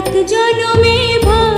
এক জনমে ভা